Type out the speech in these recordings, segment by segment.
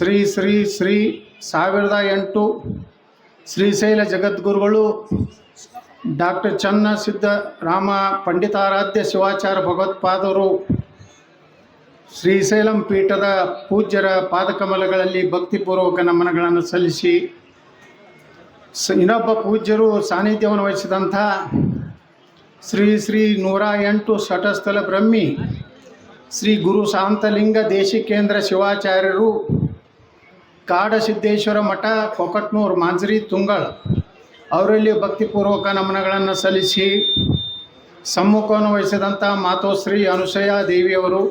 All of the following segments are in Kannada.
ಶ್ರೀ ಶ್ರೀ ಶ್ರೀ ಸಾವಿರದ ಎಂಟು ಶ್ರೀಶೈಲ ಜಗದ್ಗುರುಗಳು ಡಾಕ್ಟರ್ ಚನ್ನ ಸಿದ್ದರಾಮ ಪಂಡಿತಾರಾಧ್ಯ ಶಿವಾಚಾರ ಭಗವತ್ಪಾದರು. ಶ್ರೀಶೈಲಂ ಪೀಠದ ಪೂಜ್ಯರ ಪಾದಕಮಲಗಳಲ್ಲಿ ಭಕ್ತಿಪೂರ್ವಕ ನಮನಗಳನ್ನು ಸಲ್ಲಿಸಿ, ಸ ಇನ್ನೊಬ್ಬ ಪೂಜ್ಯರು ಸಾನ್ನಿಧ್ಯವನ್ನು ವಹಿಸಿದಂಥ ಶ್ರೀ ಶ್ರೀ ನೂರ ಎಂಟು ಶಟಸ್ಥಲ ಬ್ರಹ್ಮಿ ಶ್ರೀ ಗುರು ಶಾಂತಲಿಂಗ ದೇಶಿಕೇಂದ್ರ ಶಿವಾಚಾರ್ಯರು ಕಾಡಸಿದ್ದೇಶ್ವರ ಮಠ, ಕೊಕಟ್ನೂರು, ಮಾಂಜರಿ, ತುಂಗಳ. ಅವರಲ್ಲಿ ಭಕ್ತಿಪೂರ್ವಕ ನಮನಗಳನ್ನು ಸಲ್ಲಿಸಿ ಸಮ್ಮುಖವನ್ನು ವಹಿಸಿದಂಥ ಮಾತೋಶ್ರೀ ಅನುಸಯ ದೇವಿಯವರು,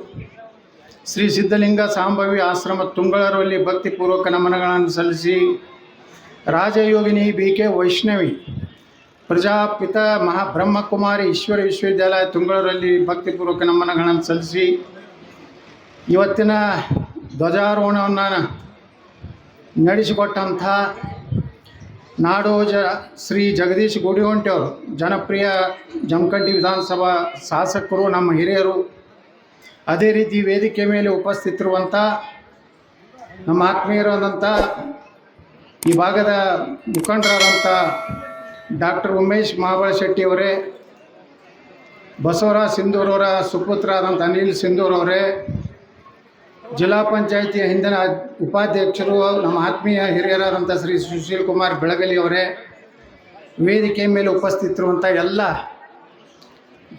ಶ್ರೀ ಸಿದ್ಧಲಿಂಗ ಸಾಂಭವಿ ಆಶ್ರಮ ತುಂಗಳರಲ್ಲಿ ಭಕ್ತಿಪೂರ್ವಕ ನಮನಗಳನ್ನು ಸಲ್ಲಿಸಿ, ರಾಜಯೋಗಿನಿ ಬಿ ಕೆ ವೈಷ್ಣವಿ, ಪ್ರಜಾಪಿತ ಮಹಾಬ್ರಹ್ಮಕುಮಾರಿ ಈಶ್ವರ ವಿಶ್ವವಿದ್ಯಾಲಯ ತುಂಗಳರಲ್ಲಿ ಭಕ್ತಿಪೂರ್ವಕ ನಮನಗಳನ್ನು ಸಲ್ಲಿಸಿ, ಇವತ್ತಿನ ಧ್ವಜಾರೋಹಣವನ್ನು ನಡೆಸಿಕೊಟ್ಟಂಥ ನಾಡೋಜ ಶ್ರೀ ಜಗದೀಶ್ ಗುಡಿಹೊಂಟಿಯವರು ಜನಪ್ರಿಯ ಜಮಖಂಡಿ ವಿಧಾನಸಭಾ ಶಾಸಕರು, ನಮ್ಮ ಹಿರಿಯರು, ಅದೇ ರೀತಿ ವೇದಿಕೆ ಮೇಲೆ ಉಪಸ್ಥಿತಿರುವಂಥ ನಮ್ಮ ಆತ್ಮೀಯರಾದಂಥ ಈ ಭಾಗದ ಮುಖಂಡರಾದಂಥ ಡಾಕ್ಟರ್ ಉಮೇಶ್ ಮಹಾಬಳ ಶೆಟ್ಟಿಯವರೇ ಬಸವರಾಜ್ ಸಿಂಧೂರವರ ಸುಪುತ್ರ ಆದಂಥ ಅನಿಲ್ ಸಿಂಧೂರವರೇ ಜಿಲ್ಲಾ ಪಂಚಾಯಿತಿಯ ಹಿಂದಿನ ಉಪಾಧ್ಯಕ್ಷರು ನಮ್ಮ ಆತ್ಮೀಯ ಹಿರಿಯರಾದಂಥ ಶ್ರೀ ಸುಶೀಲ್ ಕುಮಾರ್ ಬೆಳಗಲಿ ಅವರೇ, ವೇದಿಕೆ ಮೇಲೆ ಉಪಸ್ಥಿತಿರುವಂಥ ಎಲ್ಲ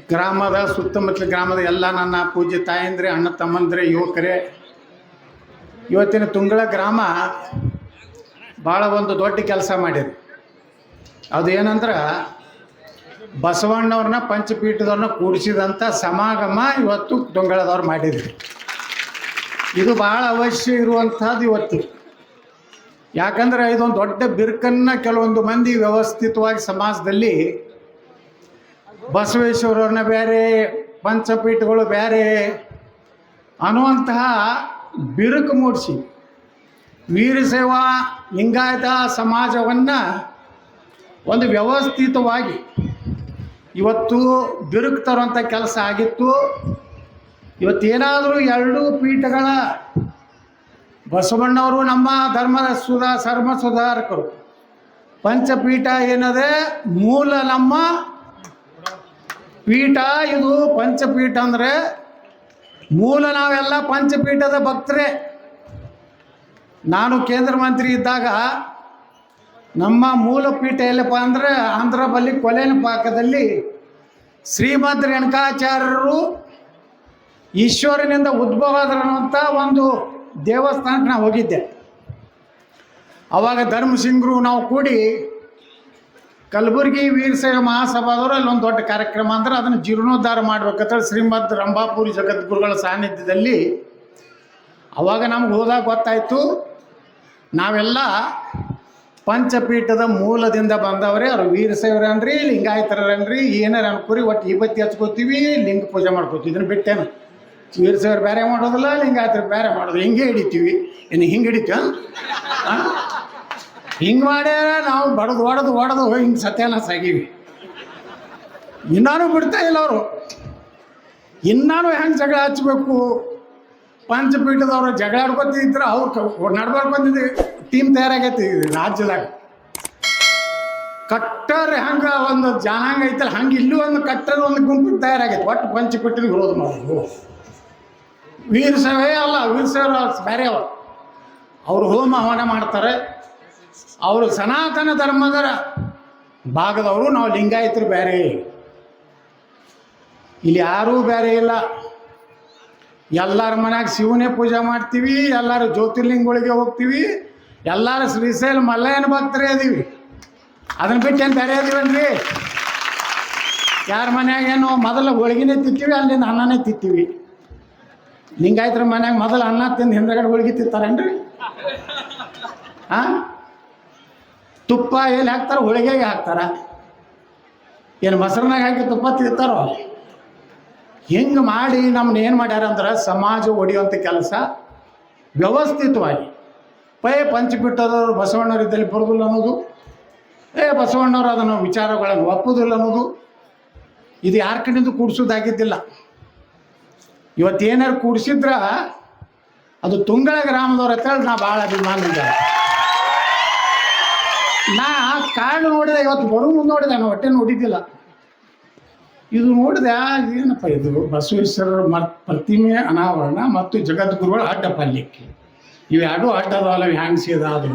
ಗ್ರಾಮದ ಸುತ್ತಮುತ್ತಲ ಗ್ರಾಮದ ಎಲ್ಲ ನನ್ನ ಪೂಜ್ಯ ತಾಯಂದ್ರೆ, ಅಣ್ಣ ತಮ್ಮಂದ್ರೆ, ಯುವಕರೇ, ಇವತ್ತಿನ ತುಂಗಳ ಗ್ರಾಮ ಭಾಳ ಒಂದು ದೊಡ್ಡ ಕೆಲಸ ಮಾಡಿದೆ. ಅದು ಏನಂದ್ರೆ ಬಸವಣ್ಣವ್ರನ್ನ ಪಂಚಪೀಠದವ್ರನ್ನ ಕೂಡಿಸಿದಂಥ ಸಮಾಗಮ ಇವತ್ತು ತುಂಗಳದವ್ರು ಮಾಡಿದ್ರು ಇದು ಭಾಳ ಅವಶ್ಯ ಇರುವಂಥದ್ದು ಇವತ್ತು. ಯಾಕಂದ್ರೆ ಇದೊಂದು ದೊಡ್ಡ ಬಿರುಕನ್ನು ಕೆಲವೊಂದು ಮಂದಿ ವ್ಯವಸ್ಥಿತವಾಗಿ ಸಮಾಜದಲ್ಲಿ ಬಸವೇಶ್ವರವ್ರನ್ನ ಬೇರೆ, ಪಂಚಪೀಠಗಳು ಬೇರೆ ಅನ್ನುವಂತಹ ಬಿರುಕು ಮೂಡಿಸಿ ಸೇವಾ ಲಿಂಗಾಯತ ಸಮಾಜವನ್ನು ಒಂದು ವ್ಯವಸ್ಥಿತವಾಗಿ ಇವತ್ತು ಬಿರುಕು ತರುವಂಥ ಕೆಲಸ ಆಗಿತ್ತು. ಇವತ್ತೇನಾದರೂ ಎರಡೂ ಪೀಠಗಳ ಬಸವಣ್ಣವರು ನಮ್ಮ ಧರ್ಮದ ಸುಧಾ ಧರ್ಮ ಸುಧಾರಕರು. ಪಂಚಪೀಠ ಏನದೆ? ಮೂಲ ನಮ್ಮ ಪೀಠ ಇದು ಪಂಚಪೀಠ ಅಂದರೆ ಮೂಲ ನಾವೆಲ್ಲ ಪಂಚಪೀಠದ ಭಕ್ತರೇ. ನಾನು ಕೇಂದ್ರ ಮಂತ್ರಿ ಇದ್ದಾಗ ನಮ್ಮ ಮೂಲ ಪೀಠ ಎಲ್ಲಪ್ಪ ಅಂದರೆ ಆಂಧ್ರ ಬಲ್ಲಿ ಕೊಲೆನ ಪಾಕದಲ್ಲಿ ಶ್ರೀಮಂತ ರೇಣುಕಾಚಾರ್ಯರು ಈಶ್ವರನಿಂದ ಉದ್ಭವ ಆದ್ರಂತ ಒಂದು ದೇವಸ್ಥಾನಕ್ಕೆ ನಾವು ಹೋಗಿದ್ದೆ. ಅವಾಗ ಧರ್ಮಸಿಂಗ್ರು ನಾವು ಕೂಡಿ ಕಲಬುರಗಿ ವೀರಶೈವ ಮಹಾಸಭಾದವರು ಒಂದು ದೊಡ್ಡ ಕಾರ್ಯಕ್ರಮ ಅಂದ್ರೆ ಅದನ್ನು ಜೀರ್ಣೋದ್ಧಾರ ಮಾಡ್ಬೇಕಂತೇಳಿ ಶ್ರೀಮದ್ ರಂಭಾಪುರಿ ಜಗದ್ಗುರುಗಳ ಸಾನ್ನಿಧ್ಯದಲ್ಲಿ ಅವಾಗ ನಮ್ಗೆ ಹೋದಾಗ ಗೊತ್ತಾಯಿತು, ನಾವೆಲ್ಲ ಪಂಚಪೀಠದ ಮೂಲದಿಂದ ಬಂದವರೇ ಅವ್ರು ವೀರಶೈವರನ್ರಿ ಲಿಂಗಾಯತರನ್ರಿ ಏನಾರ ಅನ್ಕೋರಿ, ಒಟ್ಟು ಇವತ್ತಿ ಹಚ್ಕೋತೀವಿ, ಲಿಂಗ ಪೂಜೆ ಮಾಡ್ಕೋತೀವಿ ಇದನ್ನು ಬಿಟ್ಟೇನು. ವೀರಶೈವರು ಬೇರೆ ಮಾಡೋದಿಲ್ಲ ಲಿಂಗಾಯತರು ಬೇರೆ ಮಾಡೋದು. ಹಿಂಗೆ ಹಿಡಿತೀವಿ. ಇನ್ನು ಹಿಂಗೆ ಹಿಡಿತೀವ? ಹಿಂಗೆ ಮಾಡ್ಯಾರ, ನಾವು ಬಡದು ಹೊಡೆದು ಹೊಡೆದು ಹಿಂಗೆ ಸತ್ಯಾನ ಸಾಗೀವಿ ಇನ್ನಾನು ಬಿಡ್ತಾ ಇಲ್ಲ ಅವರು. ಇನ್ನಾನು ಹೆಂಗೆ ಜಗಳ ಹಚ್ಚಬೇಕು ಪಂಚಪೀಠದವ್ರು ಜಗಳ ಆಡ್ಕೊತಿದ್ರೆ ಅವ್ರು ನಡ್ಬಾರ್ಕೊಂತಿದ್ವಿ ಟೀಮ್ ತಯಾರಾಗೈತಿ ರಾಜ್ಯದಾಗ. ಕಟ್ಟರ್ ಹೆಂಗೆ ಒಂದು ಜನಾಂಗ ಐತಲ್ಲ, ಹಂಗೆ ಇಲ್ಲೂ ಒಂದು ಕಟ್ಟರ್ ಒಂದು ಗುಂಪು ತಯಾರಾಗೈತೆ. ಒಟ್ಟು ಪಂಚಪೀಠದ ವಿರೋಧ ಮಾಡೋದು ವೀರಶೈವೇ ಅಲ್ಲ ವೀರಶೈವ ಬೇರೆ ಅವರು ಅವರು ಹೋಮ ಹವನ ಮಾಡ್ತಾರೆ. ಅವರು ಸನಾತನ ಧರ್ಮದ ಭಾಗದವರು, ನಾವು ಲಿಂಗಾಯತರು ಬೇರೆ. ಇಲ್ಲಿ ಯಾರೂ ಬೇರೆ ಇಲ್ಲ. ಎಲ್ಲರ ಮನ್ಯಾಗ ಶಿವನೇ ಪೂಜೆ ಮಾಡ್ತೀವಿ, ಎಲ್ಲರೂ ಜ್ಯೋತಿರ್ಲಿಂಗಗಳಿಗೆ ಹೋಗ್ತೀವಿ, ಎಲ್ಲರ ಶ್ರೀಶೈಲ ಮಲ್ಲಯ್ಯನ ಭಕ್ತರೇ ಅದೀವಿ ಅದನ್ನ ಬಿಟ್ಟು ಏನು ಬೇರೆ ಅದೀವನ್ರಿ ಯಾರ ಮನ್ಯಾಗ ಏನು ಮೊದಲು ಹೋಳಿಗೆನೇ ತಿಂತೀವಿ, ಅಲ್ಲಿಂದ ಅನ್ನನೇ ತಿಂತೀವಿ. ಲಿಂಗಾಯತರ ಮನ್ಯಾಗ ಮೊದಲು ಅನ್ನ ತಿಂದು ಹಿಂದಗಡೆ ಹೋಳಿಗೆ ತಿಂತಾರೇನ್ರಿ? ಹಾಂ ತುಪ್ಪ ಎಲ್ಲಿ ಹಾಕ್ತಾರೆ ಹೋಳಿಗೆಗೆ ಹಾಕ್ತಾರ. ಏನು ಮೊಸರನಾಗ ಹಾಕಿ ತುಪ್ಪ ತಿಂತಾರೋ? ಹಿಂಗೆ ಮಾಡಿ ನಮ್ಮನ್ನ ಏನು ಮಾಡ್ಯಾರ ಅಂದ್ರೆ ಸಮಾಜ ಒಡೆಯುವಂಥ ಕೆಲಸ ವ್ಯವಸ್ಥಿತವಾಗಿ. ಪೈ ಪಂಚಪೀಠದವರು ಬಸವಣ್ಣವ್ರು ಇದ್ದಲ್ಲಿ ಬರೋದಿಲ್ಲ ಅನ್ನೋದು. ಏ ಬಸವಣ್ಣವ್ರು ಅದನ್ನು ವಿಚಾರಗಳನ್ನು ಒಪ್ಪುದಿಲ್ಲ ಅನ್ನೋದು. ಇದು ಯಾರ ಕಡೆಯಿಂದ ಕೂಡಿಸೋದಾಗಿದ್ದಿಲ್ಲ. ಇವತ್ತೇನಾರು ಕೂಡಿಸಿದ್ರ ಅದು ತುಂಗಳ ಗ್ರಾಮದವ್ರ ಹತ್ರ ನಾ ಭಾಳ ಅಭಿಮಾನ ಇದೆ ನಾ ಕಾರ್ಡ್ ನೋಡಿದೆ, ಇವತ್ತು ಬರೋ ಮುಂದೆ ನೋಡಿದೆ, ನಾನು ಹೊಟ್ಟೆ ನೋಡಿದ್ದಿಲ್ಲ. ಇದು ನೋಡಿದೆ, ಏನಪ್ಪ ಇದು ಬಸವೇಶ್ವರರ ಮ ಪ್ರತಿಮೆ ಅನಾವರಣ ಮತ್ತು ಜಗದ್ಗುರುಗಳ ಅಡ್ಡ ಪಲ್ಯಕ್ಕೆ. ಇವು ಎರಡು ಅಡ್ಡದವಲ್ಲ ಹ್ಯಾಂಗ್ ಸೀದ ಅದು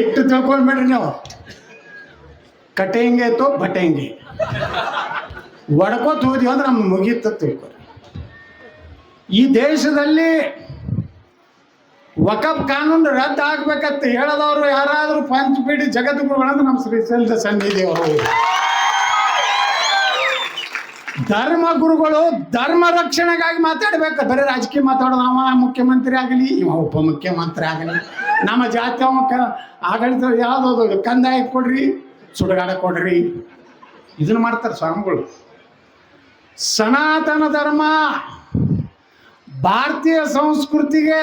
ಎಷ್ಟು ತಿಳ್ಕೊಂಡ್ಬೇಡ್ರಿ ನೀವು. ಕಟೆಂಗೆ ತೋ ಬಟೆಂಗೆ ಒಡ್ಕೋತ ಹೋದ್ವಿ ಅಂದ್ರೆ ನಮ್ಗೆ ಮುಗೀತ ತಿಳ್ಕೊರಿ ಈ ದೇಶದಲ್ಲಿ ವಕಫ್ ಕಾನೂನು ರದ್ದು ಆಗ್ಬೇಕಂತ ಹೇಳದವ್ರು ಯಾರಾದರೂ ಪಂಚಪೀಡಿ ಜಗದ್ಗುರುಗಳಂದ್ರೆ ನಮ್ಮ ಶ್ರೀಶೈಲ ಸನ್ನಿಧಿಯವರು. ಧರ್ಮ ಗುರುಗಳು ಧರ್ಮ ರಕ್ಷಣೆಗಾಗಿ ಮಾತಾಡ್ಬೇಕು. ಬರೀ ರಾಜಕೀಯ ಮಾತಾಡೋದು ಅವ ಮುಖ್ಯಮಂತ್ರಿ ಆಗಲಿ, ಇವ ಉಪಮುಖ್ಯಮಂತ್ರಿ ಆಗಲಿ. ನಮ್ಮ ಜಾತಿ ಆಡಳಿತ ಯಾವುದದು ಕಂದಾಯ ಕೊಡ್ರಿ. ಸುಡುಗಾಡ ಕೊಡ್ರಿ. ಇದನ್ನ ಮಾಡ್ತಾರೆ ಸ್ವಾಮಿಗಳು. ಸನಾತನ ಧರ್ಮ ಭಾರತೀಯ ಸಂಸ್ಕೃತಿಗೆ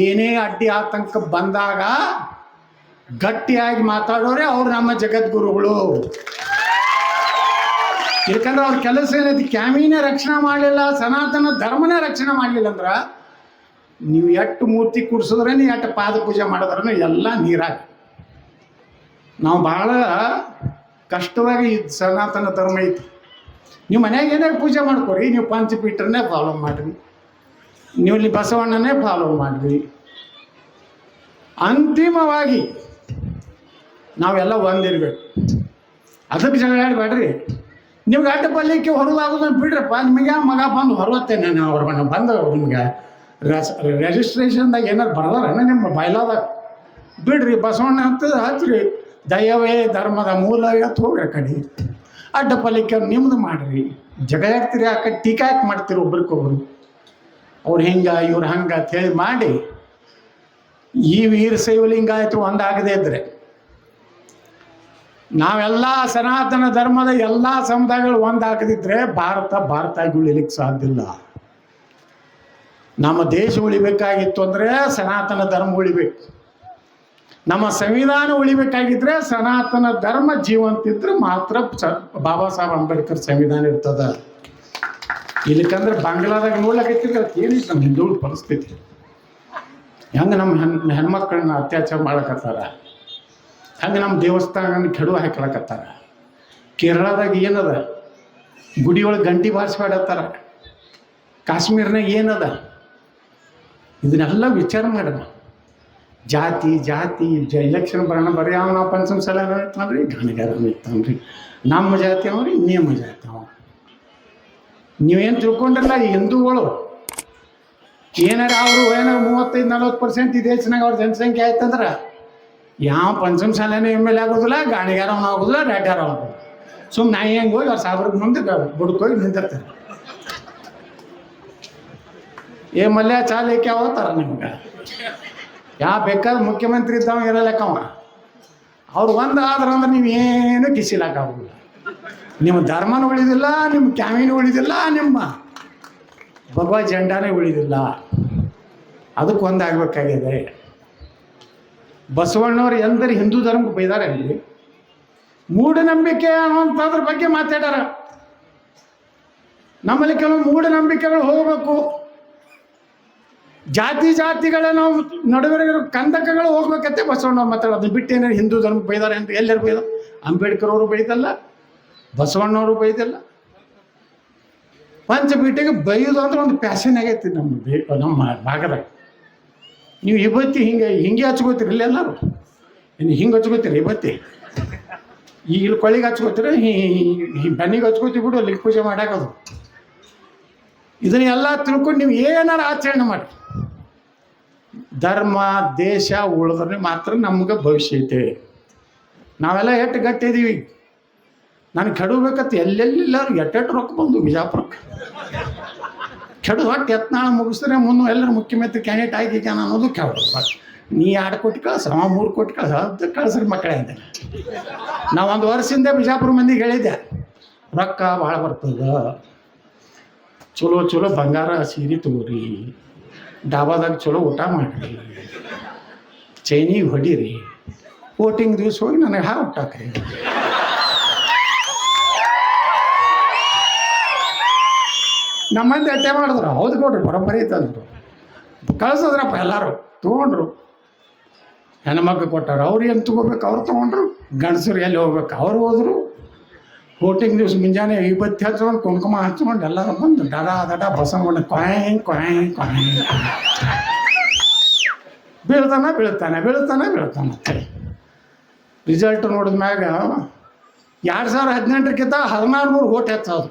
ಏನೇ ಅಡ್ಡಿ ಆತಂಕ ಬಂದಾಗ ಗಟ್ಟಿಯಾಗಿ ಮಾತಾಡೋರೆ ಅವ್ರು ನಮ್ಮ ಜಗದ್ಗುರುಗಳು. ಯಾಕಂದ್ರೆ ಅವ್ರ ಕೆಲಸ ಏನದು ಕ್ಯಾಮಿನೇ ರಕ್ಷಣೆ ಮಾಡಲಿಲ್ಲ, ಸನಾತನ ಧರ್ಮನೇ ರಕ್ಷಣೆ ಮಾಡಲಿಲ್ಲ ಅಂದ್ರೆ ನೀವು ಎಷ್ಟು ಮೂರ್ತಿ ಕೂಡಿಸಿದ್ರೆ ನೀವು ಎಷ್ಟು ಪಾದ ಪೂಜೆ ಮಾಡಿದ್ರೂ ಎಲ್ಲ ನೀರಾಗ ನಾವು ಭಾಳ ಕಷ್ಟವಾಗಿ ಈ ಸನಾತನ ಧರ್ಮ ಐತಿ. ನೀವು ಮನ್ಯಾಗ ಏನೇ ಪೂಜೆ ಮಾಡ್ಕೊರಿ, ನೀವು ಪಂಚಪೀಠರನ್ನೇ ಫಾಲೋ ಮಾಡಿರಿ. ನೀವು ಇಲ್ಲಿ ಬಸವಣ್ಣನೇ ಫಾಲೋ ಮಾಡಿರಿ. ಅಂತಿಮವಾಗಿ ನಾವೆಲ್ಲ ಒಂದಿರ್ಬೇಕು ಅದಕ್ಕೆ ಜಗಳಾಡಬೇಡ್ರಿ ನಿಮ್ಗೆ ಅಡ್ಡ ಪಲ್ಯಕ್ಕೆ ಹೊರದಾಗೋದನ್ನು ಬಿಡ್ರಪ್ಪ, ನಿಮಗೆ ಮಗ ಬಂದು ಹೊರವತ್ತೇನೆ ನಾನು ಅವ್ರ ಮನೆ. ಬಂದು ನಿಮ್ಗೆ ರೆಜಿಸ್ಟ್ರೇಷನ್ದಾಗ ಏನಾರು ಬರ್ದಾರ ನಿಮ್ಮ ಬಯಲಾದಾಗ ಬಿಡ್ರಿ, ಬಸವಣ್ಣ ಅಂತ ಹಚ್ರಿ. ದಯವೇ ಧರ್ಮದ ಮೂಲ ಆ ಕಡೆ. ಅಡ್ಡ ಫಲಿಕೆ ನಿಮ್ದು ಮಾಡ್ರಿ. ಜಗ ಯಾಕ್ತಿರಿ ಆ ಕಡೆ, ಟೀಕಾ ಯಾಕೆ ಮಾಡ್ತೀರಿ ಒಬ್ರಿಗೊಬ್ರು. ಅವ್ರು ಹಿಂಗ, ಇವ್ರು ಹಂಗ ಅಂತ ಹೇಳಿ ಮಾಡಿ, ಈ ವೀರ ಶೈವಲಿಂಗಾಯತರು ಒಂದಾಗದೇ ಇದ್ರೆ. ನಾವೆಲ್ಲ ಸನಾತನ ಧರ್ಮದ ಎಲ್ಲ ಸಮುದಾಯಗಳು ಒಂದಾಗದಿದ್ರೆ ಭಾರತ ಭಾರತ ಉಳಿಲಿಕ್ಕೆ ಸಾಧ್ಯ ಇಲ್ಲ. ನಮ್ಮ ದೇಶ ಉಳಿಬೇಕಾಗಿತ್ತು ಅಂದರೆ ಸನಾತನ ಧರ್ಮ ಉಳಿಬೇಕು. ನಮ್ಮ ಸಂವಿಧಾನ ಉಳಿಬೇಕಾಗಿದ್ರೆ ಸನಾತನ ಧರ್ಮ ಜೀವಂತಿದ್ರೆ ಮಾತ್ರ ಬಾಬಾ ಸಾಹೇಬ್ ಅಂಬೇಡ್ಕರ್ ಸಂವಿಧಾನ ಇರ್ತದ. ಇಲ್ಲಿಕಂದ್ರೆ ಬಾಂಗ್ಲಾದಾಗ ನೋಡ್ಲಾಕೈತಿದ್ರೆ ಏನಿತ್ತು ನಮ್ಮ ಹಿಂದುಳಿದ ಪರಿಸ್ಥಿತಿ. ಹೆಂಗೆ ನಮ್ಮ ಹೆಣ್, ಹೆಣ್ಮಕ್ಳನ್ನ ಅತ್ಯಾಚಾರ ಮಾಡಕತ್ತಾರ? ಹಂಗೆ ನಮ್ಮ ದೇವಸ್ಥಾನ ಕೆಡುವ ಹಾಕ್ಲಕತ್ತಾರ? ಕೇರಳದಾಗ ಏನದ? ಗುಡಿ ಒಳಗೆ ಗಂಟಿ ಬಾರಿಸ್ಬೇಡತ್ತಾರ ಕಾಶ್ಮೀರ್ನಾಗ ಏನದ? ಇದನ್ನೆಲ್ಲ ವಿಚಾರ ಮಾಡೋಣ. ಜಾತಿ ಜಾತಿ, ಜ ಎಲೆಕ್ಷನ್ ಬರೋಣ ಬರೀ ಯಾವ ನಾವು ಪಂಚಮ ಸಲ ಗಾಣಿಗಾರನ ಇರ್ತಾನೆ ರೀ ನಮ್ಮ ಜಾತಿ ಅವ್ರಿ ನಿಮ್ಮ ಜಾತಿ ಅವ ನೀವೇನು ತಿಳ್ಕೊಂಡ್ರಲ್ಲ ಹಿಂದೂಗಳು ಏನಾರ ಅವರು ಏನಾರ ಮೂವತ್ತೈದು, ನಲ್ವತ್ತು ಪರ್ಸೆಂಟ್ ಈ ದೇಶನಾಗ ಅವ್ರ ಜನಸಂಖ್ಯೆ ಆಯ್ತಂದ್ರೆ ಯಾವ ಪಂಚಮ ಶಾಲೆನೇ ಎಂ ಎಲ್ ಎ ಆಗೋದಿಲ್ಲ ಗಾಣಿಗಾರವನ ಆಗೋದಿಲ್ಲ ರೆಡ್ಡಾರ ಆಗೋದಿಲ್ಲ. ಸುಮ್ಮನೆ ನಾಯಿ ಹೆಂಗೆ ಹೋಗಿ ಅವ್ರ ಸಾಬ್ರಿಗೆ ಮುಂದೆ ಬುಡ್ಕೋಗಿ ನಿಂತಿರ್ತಾರೆ ಏ ಮಲ್ಯ ಚಾಲಕ್ಕೆ ಅವತ್ತಾರ ನಿಮ್ಗೆ. ಯಾವ ಬೇಕಾದ್ರೆ ಮುಖ್ಯಮಂತ್ರಿ ಇದ್ದವ ಇರಲ್ಲಕ್ಕವ ಅವ್ರು ಒಂದು ಆದ್ರೆ ಅಂದ್ರೆ ನೀವು ಏನು ಕಿಸಿಲಾಕಾಗೋದಿಲ್ಲ ನಿಮ್ಮ ಧರ್ಮನೂ ಉಳಿದಿಲ್ಲ, ನಿಮ್ಮ ಕ್ಯಾಮಿನೂ ಉಳಿದಿಲ್ಲ, ನಿಮ್ಮ ಭಗವ ಜಂಡಾನೇ ಉಳಿದಿಲ್ಲ. ಅದಕ್ಕೆ ಒಂದಾಗಬೇಕಾಗಿದೆ ಬಸವಣ್ಣವ್ರು ಎಂದರೆ ಹಿಂದೂ ಧರ್ಮಕ್ಕೆ ಬೈದಾರೆ ಅಲ್ಲಿ. ಮೂಢನಂಬಿಕೆ ಅನ್ನುವಂಥದ್ರ ಬಗ್ಗೆ ಮಾತಾಡ್ಯಾರ. ನಮ್ಮಲ್ಲಿ ಕೆಲವು ಮೂಢನಂಬಿಕೆಗಳು ಹೋಗಬೇಕು. ಜಾತಿ ಜಾತಿಗಳ ನಾವು ನಡುವೆ ಕಂದಕಗಳು ಹೋಗ್ಬೇಕಂತೆ ಬಸವಣ್ಣ ಮಾತಾಡೋದು. ಅದನ್ನ ಬಿಟ್ಟು ಏನಾರು ಹಿಂದೂ ಧರ್ಮ ಬೈದಾರೆ ಅಂತ ಎಲ್ಲರೂ ಬೈದ ಅಂಬೇಡ್ಕರ್ ಅವರು ಬೈದಲ್ಲ ಬಸವಣ್ಣವರು ಬೈದಲ್ಲ. ಪಂಚಪೀಠಿಗೆ ಬೈಯೋದು ಅಂದ್ರೆ ಒಂದು ಪ್ಯಾಷನ್ ಆಗೈತಿ ನಮ್ಮ ನಮ್ಮ ಭಾಗದಾಗ. ನೀವು ಇವತ್ತಿ ಹಿಂಗೆ ಹಿಂಗೆ ಹಚ್ಕೋತೀರಿ ಇಲ್ಲ ಎಲ್ಲರೂ? ಇನ್ನು ಹಿಂಗೆ ಹಚ್ಕೋತೀರಿ ಇವತ್ತಿ? ಈಗ ಇಲ್ಲಿ ಕೊಳಿಗೆ ಹಚ್ಕೋತೀರ? ಬೆನ್ನಿಗೆ ಹಚ್ಕೋತೀವಿ ಬಿಡು ಅಲ್ಲಿ ಪೂಜೆ ಮಾಡಾಕೋದು ಇದನ್ನೆಲ್ಲ ತಿಳ್ಕೊಂಡು ನೀವು ಏನಾರ ಆಚರಣೆ ಮಾಡಿ. ಧರ್ಮ, ದೇಶ ಉಳಿದ್ರೆ ಮಾತ್ರ ನಮ್ಗೆ ಭವಿಷ್ಯ ಐತೆ. ನಾವೆಲ್ಲ ಎಷ್ಟು ಗಟ್ಟಿದ್ದೀವಿ ನಾನು ಕೆಡಬೇಕತ್ತ ಎಲ್ಲೆಲ್ಲೆಲ್ಲರೂ ಎಟ್ಟೆಟ್ಟು ರೊಕ್ಕ ಬಂದು ಬಿಜಾಪುರಕ್ಕೆ ಕೆಡು ಹೊಟ್ಟು ಯತ್ನಾಳ ಮುಗಿಸಿದ್ರೆ ಮುನ್ನು ಎಲ್ಲರೂ ಮುಖ್ಯಮಂತ್ರಿ ಕ್ಯಾಂಡಿಡೇಟ್ ಆಗಿದ್ದಾನ ಅನ್ನೋದು ಕೆಳದು ನೀ ಎರಡು ಕೊಟ್ಟು ಕಳ್ಸ, ಅವ ಮೂರು ಕೊಟ್ಟು ಕಳ್ಸ, ಅದು ಕಳ್ಸ್ರಿ ಮಕ್ಕಳೇ ಅಂತ ನಾವು ಒಂದು ವರ್ಷದಿಂದ ಬಿಜಾಪುರ ಮಂದಿಗೆ ಹೇಳಿದ್ದೆ, ರೊಕ್ಕ ಭಾಳ ಬರ್ತದ. ಚಲೋ ಚಲೋ ಬಂಗಾರ ಸೀರೆ ತಗೋರಿ. ಡಾಬಾದಾಗ ಚಲೋ ಊಟ ಮಾಡಿರಿ. ಚೈನಿಗೆ ಹೊಡೀರಿ. ವೋಟಿಂಗ್ ದಿವಸ ಹೋಗಿ ನನಗೆ ಹಾ ಊಟಕ್ರಿ ನಮ್ಮಂತೆ ಅಟ್ಟೆ ಮಾಡಿದ್ರು. ಹೌದು ಕೊಡ್ರಿ ಬರೋಬ್ಬರಿ ಐತಂದ್ರು ಕಳ್ಸಿದ್ರಪ್ಪ ಎಲ್ಲರೂ, ತೊಗೊಂಡ್ರು. ಹೆಣ್ಮಕ್ಳು ಕೊಟ್ಟಾರ, ಅವ್ರು ಏನು ತೊಗೋಬೇಕು, ಅವ್ರು ತೊಗೊಂಡ್ರು. ಗಂಡಸರು ಎಲ್ಲಿ ಹೋಗ್ಬೇಕು, ಅವ್ರು ಹೋದ್ರು. ವೋಟಿಂಗ್ ದಿವ್ಸ ಮುಂಜಾನೆ ವಿಭತ್ತಿ ಹಚ್ಕೊಂಡು ಕುಂಕುಮ ಹಚ್ಕೊಂಡು ಎಲ್ಲರೂ ಬಂದು ಡಡ ದಡ ಬಸವಣ್ಣ ಕೊಯ್ ಕೊಯ್ ಕೊಯ್ ಬೀಳ್ತಾನೆ ಬೀಳ್ತಾನೆ ಬೀಳ್ತಾನೆ ಬೀಳ್ತಾನೆ ರಿಸಲ್ಟ್ ನೋಡಿದ ಮ್ಯಾಗ ಎರಡು ಸಾವಿರ ಹದಿನೆಂಟಕ್ಕಿಂತ ಹದಿನಾರು ನೂರು ಓಟ್ ಹೆಚ್ಚೋದು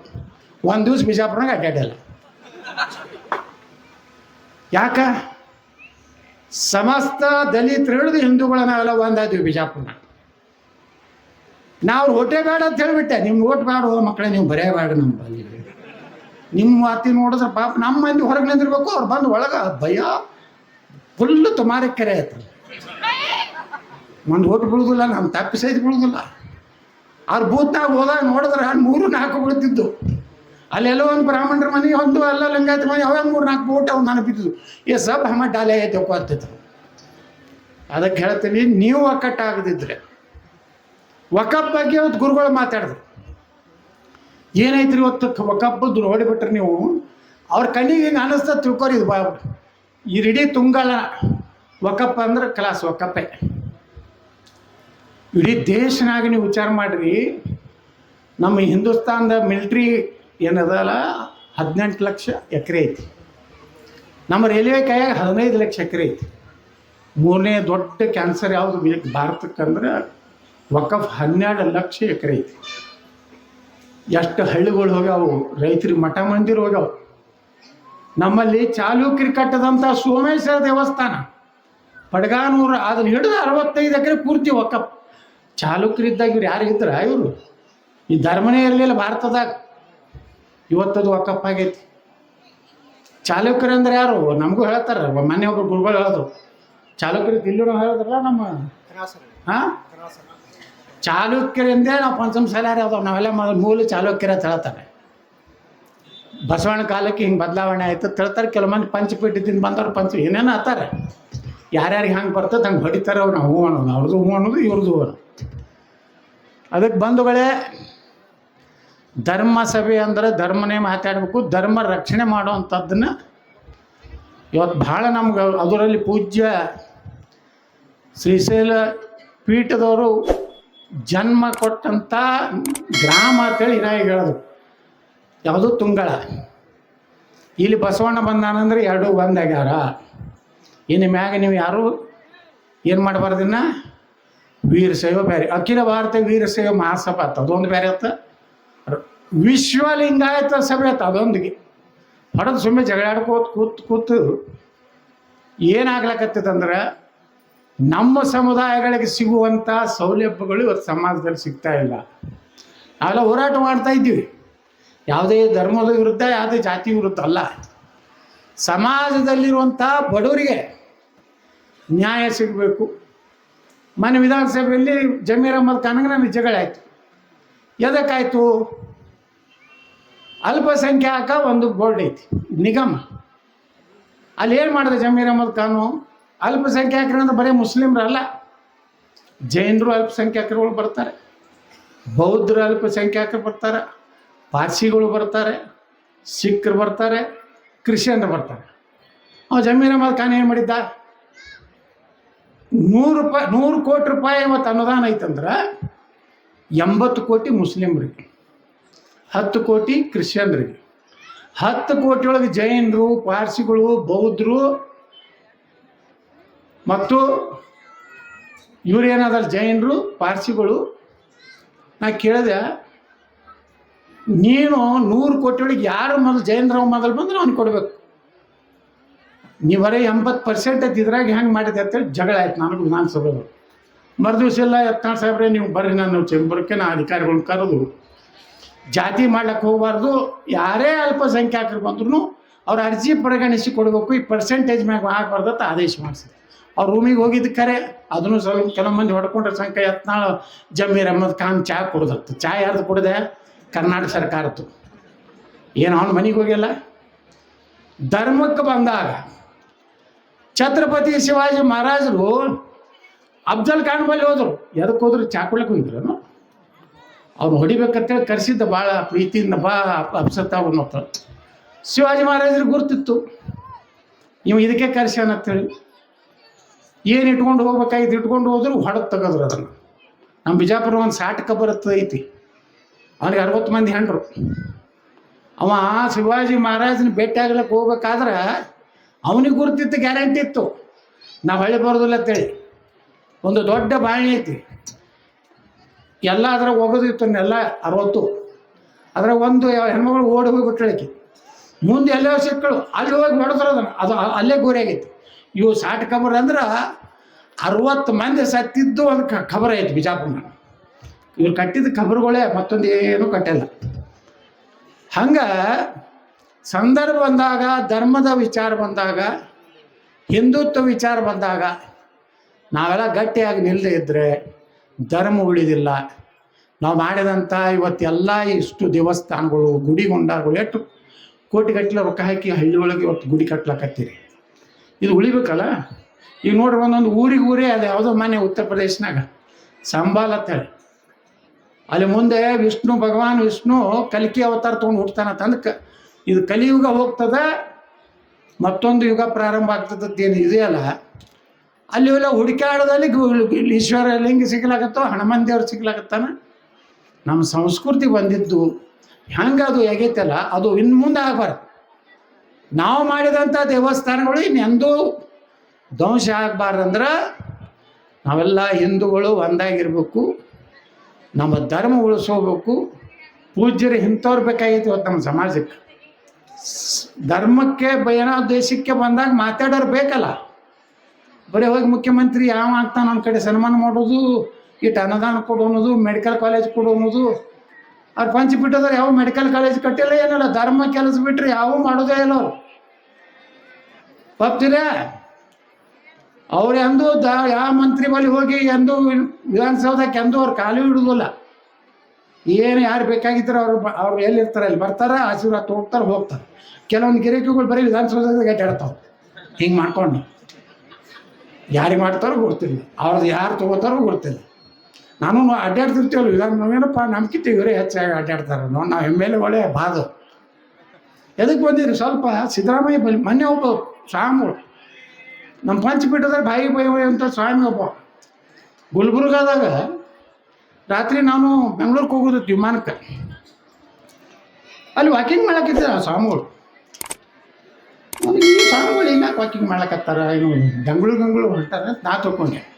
ಒಂದು ದಿವ್ಸ ಬಿಜಾಪುರನಾಗ ಅಡ್ಡಾಡಿಲ್ಲ ಯಾಕ ಸಮಸ್ತ ದಲಿತರು ಹಿಡಿದು ಹಿಂದೂಗಳ ನಾವೆಲ್ಲ ಒಂದಾದ್ವಿ ಬಿಜಾಪುರನಾಗ ನಾವು ಓಟೇ ಬೇಡ ಅಂತ ಹೇಳಿಬಿಟ್ಟೆ. ನಿಮ್ಗೆ ಓಟ್ ಬೇಡ ಮಕ್ಕಳೇ ನೀವು ಬರೇ ಬೇಡ ನಮ್ಮ ಬಲ್ಲಿ ನಿಮ್ಮ ಅತ್ತಿ ನೋಡಿದ್ರೆ ಪಾಪ ನಮ್ಮ ಮಂದಿ ಹೊರಗೆ ನಿಂದಿರ್ಬೇಕು, ಅವ್ರು ಬಂದು ಒಳಗೆ ಭಯ ಫುಲ್ ತುಮಾರಿ ಕೆರೆ ಆಯ್ತು. ಒಂದು ಓಟ್ ಬೀಳುದಿಲ್ಲ ನಮ್ಮ ತಪ್ಪಿ ಸೈತ್ ಬೀಳುದಿಲ್ಲ. ಅವ್ರ ಬೂತ್ನಾಗ ಹೋದಾಗ ನೋಡಿದ್ರೆ ಮೂರು, ನಾಲ್ಕು ಬೀಳ್ತಿದ್ದು ಅಲ್ಲೆಲ್ಲೋ ಒಂದು ಬ್ರಾಹ್ಮಣರ ಮನೆ, ಒಂದು ಅಲ್ಲ ಲಿಂಗಾಯತ ಮನೆ ಅವೇ ಮೂರು, ನಾಲ್ಕು ಊಟ ಒಂದು ನೆನಪಿದ್ದು ಈ ಸಬ್ ಹಮ ಡಾಲೆ ಐತೆ ಅದಕ್ಕೆ ಹೇಳ್ತೀನಿ, ನೀವು ಒಕ್ಕಟ್ಟಾಗದಿದ್ರೆ ವಕಪ್ ಬಗ್ಗೆ ಇವತ್ತು ಗುರುಗಳು ಮಾತಾಡಿದ್ರು. ಏನೈತ್ರಿ ಇವತ್ತು ವಕಪ್ಪದ್ದು ನೋಡಿಬಿಟ್ರೆ ನೀವು. ಅವ್ರ ಕಣ್ಣಿಗೆ ಹಿಂಗೆ ಅನಿಸ್ತಾ ತಿಳ್ಕೊರಿ ಇದು ಬಾ ಈ ಇಡೀ ತುಂಗಲ ವಕಪ್ ಅಂದ್ರೆ ಕ್ಲಾಸ್ ವಕಪ್ಪೆ ಇಡೀ ದೇಶನಾಗ ನೀವು ವಿಚಾರ ಮಾಡಿರಿ. ನಮ್ಮ ಹಿಂದೂಸ್ತಾನದ ಮಿಲ್ಟ್ರಿ ಏನದಲ್ಲ, ಹದಿನೆಂಟು ಲಕ್ಷ ಎಕರೆ ಐತಿ. ನಮ್ಮ ರೈಲ್ವೆ ಕೈಯಾಗ ಹದಿನೈದು ಲಕ್ಷ ಎಕರೆ ಐತಿ. ಮೂರನೇ ದೊಡ್ಡ ಕ್ಯಾನ್ಸರ್ ಯಾವುದು ಭಾರತಕ್ಕೆ ಭಾರತಕ್ಕಂದ್ರೆ ವಕಫ್ ಹನ್ನೆರಡು ಲಕ್ಷ ಎಕರೆ ಐತಿ. ಎಷ್ಟು ಹಳ್ಳಿಗಳು ಹೋಗ್ಯಾವು ರೈತರಿಗೆ ಮಠ ಮಂದಿರ ಹೋಗ್ಯಾವ. ನಮ್ಮಲ್ಲಿ ಚಾಲುಕ್ಯರು ಕಟ್ಟದಂತ ಸೋಮೇಶ್ವರ ದೇವಸ್ಥಾನ. ಪಡ್ಗಾನೂರು ಅದನ್ನ ಹಿಡಿದು ಅರವತ್ತೈದು ಎಕರೆ ಪೂರ್ತಿ ವಕಫ್. ಚಾಲುಕ್ಯರಿದ್ದಾಗ ಇವ್ರು ಯಾರಿಗಿದ್ರ ಇವರು. ಈ ಧರ್ಮನೇ ಇರಲಿಲ್ಲ ಭಾರತದಾಗ. ಇವತ್ತದು ವಕಫ್ ಆಗೈತಿ. ಚಾಲುಕ್ಯರು ಅಂದ್ರೆ ಯಾರು? ನಮಗೂ ಹೇಳ್ತಾರ ಮನೆ ಒಬ್ಬರು ಗುರುಗಳು ಹೇಳಿದ್ರು. ಚಾಲುಕ್ಯರು ಇಲ್ಲೂ ಹೇಳಿದ್ರಲ್ಲ ನಮ್ಮ ಹಾಂ? ಚಾಲುಕ್ಯರಿಂದೇ ನಾವು ಪಂಚಮ ಸಲಾರಿ ಅದಾವ ನಾವೆಲ್ಲ ಮೂಲ ಚಾಲುಕ್ಯರ ತಳ್ತಾರೆ ಬಸವಣ್ಣ ಕಾಲಕ್ಕೆ ಹಿಂಗೆ ಬದಲಾವಣೆ ಆಯ್ತು, ತಿಳ್ತಾರೆ. ಕೆಲವು ಮಂದಿ ಪಂಚಪೀಠದಿಂದ ಬಂದವ್ರು ಪಂಚ, ಏನೇನೋ ಹತ್ತಾರೆ ಯಾರ್ಯಾರಿಗೆ ಹಂಗೆ ಬರ್ತದೆ ಹಂಗೆ ಹೊಡಿತಾರೆ ಅವ್ರು. ನಾವು ಹೂ ಅನ್ನೋದು, ಅವ್ರದ್ದು ಹೂ ಅನ್ನೋದು, ಇವ್ರದ್ದು ಹೂ ಅದಕ್ಕೆ ಬಂಧುಗಳೇ, ಧರ್ಮ ಸಭೆ ಅಂದರೆ ಧರ್ಮನೇ ಮಾತಾಡಬೇಕು, ಧರ್ಮ ರಕ್ಷಣೆ ಮಾಡುವಂಥದ್ದನ್ನು ಇವತ್ತು ಭಾಳ ನಮ್ಗೆ ಅದರಲ್ಲಿ ಪೂಜ್ಯ ಶ್ರೀಶೈಲ ಪೀಠದವರು ಜನ್ಮ ಕೊಟ್ಟಂಥ ಗ್ರಾಮ ಅಂತೇಳಿ ಹಿರಾಯಿಗೆ ಹೇಳೋದು. ಯಾವುದು ತುಂಗಳ. ಇಲ್ಲಿ ಬಸವಣ್ಣ ಬಂದಾನಂದ್ರೆ ಎರಡೂ ಬಂದಾಗ್ಯಾರ ಇನ್ನು ಮ್ಯಾಗ ನೀವು ಯಾರು ಏನು ಮಾಡಬಾರ್ದಿನ್ನ ವೀರಶೈವ ಬೇರೆ ಅಖಿಲ ಭಾರತ ವೀರಶೈವ ಮಹಾಸಭಾ ಆತ ಅದೊಂದು ಬೇರೆ ವಿಶ್ವಲಿಂಗಾಯತ ವಿಶ್ವ ಲಿಂಗಾಯತ ಸಭೆ ಆತ ಅದೊಂದಿಗೆ. ಹೊಡೆದು ಸುಮ್ಮನೆ ಜಗಳಾಡ್ಕೋತ ಕೂತ್ ಕೂತು ಏನಾಗ್ಲಕತ್ತದಂದ್ರೆ ನಮ್ಮ ಸಮುದಾಯಗಳಿಗೆ ಸಿಗುವಂಥ ಸೌಲಭ್ಯಗಳು ಇವತ್ತು ಸಮಾಜದಲ್ಲಿ ಸಿಗ್ತಾ ಇಲ್ಲ. ನಾವೆಲ್ಲ ಹೋರಾಟ ಮಾಡ್ತಾ ಇದ್ದೀವಿ. ಯಾವುದೇ ಧರ್ಮದ ವಿರುದ್ಧ, ಯಾವುದೇ ಜಾತಿ ವಿರುದ್ಧ ಅಲ್ಲ. ಸಮಾಜದಲ್ಲಿರುವಂಥ ಬಡವರಿಗೆ ನ್ಯಾಯ ಸಿಗಬೇಕು. ಮನೆ ವಿಧಾನಸಭೆಯಲ್ಲಿ ಜಮೀರ್ ಅಹಮದ್ ಖಾನ್ಗೆ ಜಗಳ ಆಯಿತು ಎದಕ್ಕಾಯ್ತು? ಅಲ್ಪಸಂಖ್ಯಾಕ ಒಂದು ಬೋರ್ಡ್ ಐತಿ, ನಿಗಮ. ಅಲ್ಲಿ ಏನು ಮಾಡಿದೆ ಜಮೀರ್ ಅಹಮದ್ ಖಾನು? ಅಲ್ಪಸಂಖ್ಯಾತರಂದ್ರೆ ಬರೀ ಮುಸ್ಲಿಮ್ರಲ್ಲ, ಜೈನರು ಅಲ್ಪಸಂಖ್ಯಾತರುಗಳು ಬರ್ತಾರೆ, ಬೌದ್ಧರು ಅಲ್ಪಸಂಖ್ಯಾತರು ಬರ್ತಾರೆ, ಪಾರ್ಸಿಗಳು ಬರ್ತಾರೆ, ಸಿಖ್ರು ಬರ್ತಾರೆ, ಕ್ರಿಶ್ಚಿಯನ್ರು ಬರ್ತಾರೆ. ಅವ ಜಮೀನ ಅಹಮದ್ ಖಾನ್ ಏನು ಮಾಡಿದ್ದ? ನೂರು ರೂಪಾಯಿ ನೂರು ಕೋಟಿ ರೂಪಾಯಿ ಇವತ್ತು ಅನುದಾನ ಐತಂದ್ರೆ ಎಂಬತ್ತು ಕೋಟಿ ಮುಸ್ಲಿಮ್ರಿಗೆ, ಹತ್ತು ಕೋಟಿ ಕ್ರಿಶ್ಚಿಯನ್ರಿಗೆ, ಹತ್ತು ಕೋಟಿ ಒಳಗೆ ಜೈನರು, ಪಾರ್ಸಿಗಳು, ಬೌದ್ಧರು ಮತ್ತು ಇವರೇನಾದ್ರು ಜೈನರು, ಪಾರ್ಸಿಗಳು, ನಾ ಕೇಳಿದೆ, ನೀನು ನೂರು ಕೋಟಿ ಯಾರು ಮೊದಲು ಜೈನರಾವ್ ಮೊದಲು ಬಂದ್ರೆ ಅವ್ನು ಕೊಡಬೇಕು. ನೀವು ಬರೀ ಎಂಬತ್ತು ಪರ್ಸೆಂಟ್ ಇದ್ರಾಗ ಹೆಂಗೆ ಮಾಡಿದೆ ಅಂತೇಳಿ ಜಗಳ ಆಯ್ತು ನನಗೆ ಮರು ದಿವಸ ಎಲ್ಲ ಎತ್ನಾಳ್ ಸಾಹೇಬ್ರೆ, ನೀವು ಬರ್ರಿ ನಾನು ಚೆಂಬರಕ್ಕೆ ನಾ ಅಧಿಕಾರಿಗಳನ್ನ ಕರೆದು, ಜಾತಿ ಮಾಡ್ಲಿಕ್ಕೆ ಹೋಗಬಾರ್ದು, ಯಾರೇ ಅಲ್ಪಸಂಖ್ಯಾತರು ಬಂದ್ರು ಅವ್ರ ಅರ್ಜಿ ಪರಿಗಣಿಸಿ ಕೊಡಬೇಕು, ಈ ಪರ್ಸೆಂಟೇಜ್ ಮ್ಯಾಗ ಆಗಬಾರ್ದು ಅಂತ ಆದೇಶ ಮಾಡಿಸಿದೆ ಅವ್ರ ರೂಮಿಗೆ ಹೋಗಿದ್ದು ಕರೆ, ಅದನ್ನು ಸ್ವಲ್ಪ ಕೆಲವು ಮಂದಿ ಹೊಡ್ಕೊಂಡ್ರೆ ಸಂಕ ಯತ್ನಾಳ್ ಜಮೀರ್ ಅಹಮದ್ ಖಾನ್ ಚಾ ಕುಡ್ದತ್ತು. ಚಾ ಯಾರ್ದು ಕುಡಿದೆ? ಕರ್ನಾಟಕ ಸರ್ಕಾರದ್ದು. ಏನು ಅವನ ಮನೆಗೆ ಹೋಗಿಲ್ಲ ಧರ್ಮಕ್ಕೆ ಬಂದಾಗ ಛತ್ರಪತಿ ಶಿವಾಜಿ ಮಹಾರಾಜರು ಅಫ್ಜಲ್ ಖಾನ್ ಬಳಿ ಹೋದರು. ಎದಕ್ಕೆ ಹೋದ್ರು? ಚಾ ಕುಡ್ಲಿಕ್ಕೆ ಹೋಗಿದ್ರು ಅವ್ನು ಹೊಡಿಬೇಕಂತೇಳಿ ಕರೆಸಿದ್ದ ಭಾಳ ಪ್ರೀತಿಯಿಂದ ಬಾ ಅಪ್ಸತ್ತ ಅವನ ಶಿವಾಜಿ ಮಹಾರಾಜರಿಗೆ ಗುರ್ತಿತ್ತು. ನೀವು ಇದಕ್ಕೆ ಕರ್ಸ್ಯಾನ ಅಂತೇಳಿ. ಏನು ಇಟ್ಕೊಂಡು ಹೋಗ್ಬೇಕಾಗಿತ್ತು ಇಟ್ಕೊಂಡು ಹೋದ್ರು ಹೊಡೆದು ತಗದ್ರು ಅದನ್ನು. ನಮ್ಮ ಬಿಜಾಪುರ ಒಂದು ಸಾಟ್ ಕಬರತ್ ಐತಿ. ಅವನಿಗೆ ಅರವತ್ತು ಮಂದಿ ಹೆಂಡ್ರು. ಅವ ಶಿವಾಜಿ ಮಹಾರಾಜನ ಭೇಟಿ ಆಗ್ಲಿಕ್ಕೆ ಹೋಗ್ಬೇಕಾದ್ರೆ ಅವನಿಗೆ ಗುರುತಿತ್ತು, ಗ್ಯಾರಂಟಿ ಇತ್ತು. ನಾವು ಹಳ್ಳಿ ಬರೋದಿಲ್ಲ ಅಂತೇಳಿ. ಒಂದು ದೊಡ್ಡ ಬಾಣಿ ಐತಿ. ಎಲ್ಲ ಅದ್ರಾಗ ಹೋಗೋದಿತ್ತು ಎಲ್ಲ ಅರವತ್ತು. ಅದ್ರಾಗ ಒಂದು ಹೆಣ್ಮಗಳು ಓಡಿ ಹೋಗ್ಬಿಟ್ಳಕಿ ಮುಂದೆ ಎಲ್ಲೋ ಸಿಕ್ಕಳು, ಅಲ್ಲಿ ಹೋಗಿ ಹೊಡೆದ್ರು ಅದನ್ನು. ಅದು ಅಲ್ಲೇ ಗುರಿಯಾಗೈತಿ ಇವು ಸಾಟ್ ಖಬರ್ ಅಂದ್ರೆ ಅರವತ್ತು ಮಂದಿ ಸತ್ತಿದ್ದು ಒಂದು ಖಬರ್ ಐತಿ ಬಿಜಾಪುರ ಇವ್ರು ಕಟ್ಟಿದ ಖಬರ್ಗಳೇ ಮತ್ತೊಂದು ಏನು ಕಟ್ಟಿಲ್ಲ. ಹಂಗೆ ಸಂದರ್ಭ ಬಂದಾಗ, ಧರ್ಮದ ವಿಚಾರ ಬಂದಾಗ, ಹಿಂದುತ್ವ ವಿಚಾರ ಬಂದಾಗ ನಾವೆಲ್ಲ ಗಟ್ಟಿಯಾಗಿ ನಿಲ್ಲದೆ ಇದ್ದರೆ ಧರ್ಮ ಉಳಿದಿಲ್ಲ. ನಾವು ಮಾಡಿದಂಥ ಇವತ್ತೆಲ್ಲ ಇಷ್ಟು ದೇವಸ್ಥಾನಗಳು ಗುಡಿ ಗುಂಡಾಗಳು ಎಷ್ಟು ಕೋಟಿಗಟ್ಟಲೆ ರೊಕ್ಕ ಹಾಕಿ ಹಳ್ಳಿ ಒಳಗೆ ಇವತ್ತು ಗುಡಿ ಕಟ್ಲಕತ್ತೀರಿ. ಇದು ಉಳಿಬೇಕಲ್ಲ? ಈಗ ನೋಡ್ರಿ, ಒಂದೊಂದು ಊರಿಗೆ ಊರೇ ಅದು ಯಾವುದೋ ಮನೆ ಉತ್ತರ ಪ್ರದೇಶನಾಗ, ಸಂಬಾಲ್ ಅಂತೇಳಿ ಅಲ್ಲಿ ಮುಂದೆ ವಿಷ್ಣು, ಭಗವಾನ್ ವಿಷ್ಣು ಕಲಿಕೆ ಅವತಾರ ತಗೊಂಡು ಹುಡ್ತಾನ ಅಂದ್ರೆ ಕ ಇದು ಕಲಿಯುಗ ಹೋಗ್ತದ, ಮತ್ತೊಂದು ಯುಗ ಪ್ರಾರಂಭ ಆಗ್ತದೇನು ಏನು ಇದೆಯಲ್ಲ ಅಲ್ಲಿ ಎಲ್ಲ ಹುಡುಕಾಡದಲ್ಲಿ ಈಶ್ವರ ಲಿಂಗ ಸಿಗ್ಲಾಕತ್ತೋ, ಹನುಮನ್ ದೇವ್ರು ಸಿಗ್ಲಾಕತ್ತಾನ? ನಮ್ಮ ಸಂಸ್ಕೃತಿ ಬಂದಿದ್ದು ಹೆಂಗೆ ಅದು ಹೇಗೈತಲ್ಲ, ಅದು ಇನ್ನು ಮುಂದೆ ಆಗಬಾರ್ದು. ನಾವು ಮಾಡಿದಂಥ ದೇವಸ್ಥಾನಗಳು ಇನ್ನೆಂದೂ ಧ್ವಂಸ ಆಗಬಾರ್ದಂದ್ರೆ ನಾವೆಲ್ಲ ಹಿಂದೂಗಳು ಒಂದಾಗಿರ್ಬೇಕು. ನಮ್ಮ ಧರ್ಮ ಉಳಿಸ್ಕೋಬೇಕು ಪೂಜ್ಯರು ಇಂಥವ್ರು ಬೇಕಾಗಿತ್ತು ಇವತ್ತು ನಮ್ಮ ಸಮಾಜಕ್ಕೆ. ಧರ್ಮಕ್ಕೆ ಏನೋ ದೇಶಕ್ಕೆ ಬಂದಾಗ ಮಾತಾಡೋರು ಬೇಕಲ್ಲ. ಬರೀ ಹೋಗಿ ಮುಖ್ಯಮಂತ್ರಿ ಯಾವ ಆಗ್ತಾನೆ ಒಂದು ಕಡೆ ಸನ್ಮಾನ ಮಾಡೋದು ಇಟ್ಟು ಅನುದಾನ ಕೊಡು ಅನ್ನೋದು ಮೆಡಿಕಲ್ ಕಾಲೇಜ್ ಕೊಡು ಅವ್ರು ಪಂಚಪೀಠದವ್ರು ಯಾವ ಮೆಡಿಕಲ್ ಕಾಲೇಜ್ ಕಟ್ಟಿಲ್ಲ ಏನಿಲ್ಲ, ಧರ್ಮ ಕೆಲಸ ಬಿಟ್ಟರೆ ಯಾವ ಮಾಡೋದೇ ಇಲ್ಲ ಅವ್ರು. ಒಪ್ತೀರಾ ಅವ್ರು ಎಂದೂ ದ ಯಾವ ಮಂತ್ರಿ ಬಳಿ ಹೋಗಿ ಎಂದೂ ವಿಧಾನಸೌಧಕ್ಕೆ ಎಂದೂ ಅವ್ರು ಕಾಲು ಹಿಡುದಿಲ್ಲ. ಏನು ಯಾರು ಬೇಕಾಗಿದ್ರು ಅವ್ರು ಅವ್ರು ಎಲ್ಲಿರ್ತಾರೆ ಅಲ್ಲಿ ಬರ್ತಾರೆ, ಆಶೀರ್ವಾದ ಹೋಗ್ತಾರೆ ಹೋಗ್ತಾರೆ. ಕೆಲವೊಂದು ಗಿರಾಕಿಗಳು ಬರೀ ವಿಧಾನಸೌಧದಾಗ ಗಟ್ಟಾಡ್ತಾವೆ ಹಿಂಗೆ ಮಾಡ್ಕೊಂಡು. ಯಾರಿಗೆ ಮಾಡ್ತಾರೋ ಗೊತ್ತಿಲ್ಲ. ಅವ್ರದ್ದು ಯಾರು ತೊಗೋತಾರೋ ಗೊತ್ತಿಲ್ಲ. ನಾನು ಅಡ್ಡಾಡ್ತಿರ್ತೀವಲ್ಲ ವಿಧಾನ ನಾವೇನಪ್ಪ, ನಂಬಿಕೆ ಇವರೇ ಹೆಚ್ಚಾಗಿ ಅಡ್ಡಾಡ್ತಾರೆ. ನೋಡಿ ನಾವು ಎಂ ಎಲ್ ಎಗಳೇ ಬಾದು ಎದಕ್ಕೆ ಬಂದಿರಿ? ಸ್ವಲ್ಪ ಸಿದ್ದರಾಮಯ್ಯ ಬಲಿ ಮೊನ್ನೆ ಒಬ್ಬ ಸ್ವಾಮಿಗಳು ನಮ್ಮ ಪಂಚಪೀಠದಾಗ ಬಾಯಿ ಬಾಯಿ ಅಂತ ಸ್ವಾಮಿ ಒಬ್ಬ. ಗುಲ್ಬರ್ಗಾದಾಗ ರಾತ್ರಿ ನಾನು ಬೆಂಗಳೂರಿಗೆ ಹೋಗೋದು ವಿಮಾನಕ್ಕೆ. ಅಲ್ಲಿ ವಾಕಿಂಗ್ ಮಾಡಕ್ಕಿದ್ದ ಸ್ವಾಮಿಗಳು. ಸ್ವಾಮಿಗಳು ಇಲ್ಲ ವಾಕಿಂಗ್ ಮಾಡಕತ್ತಾರ? ಏನು, ಗಂಗಳು ಗಂಗಳು ಹೊರಟಾರ ನಾ ತಿಳ್ಕೊಂಡೆ.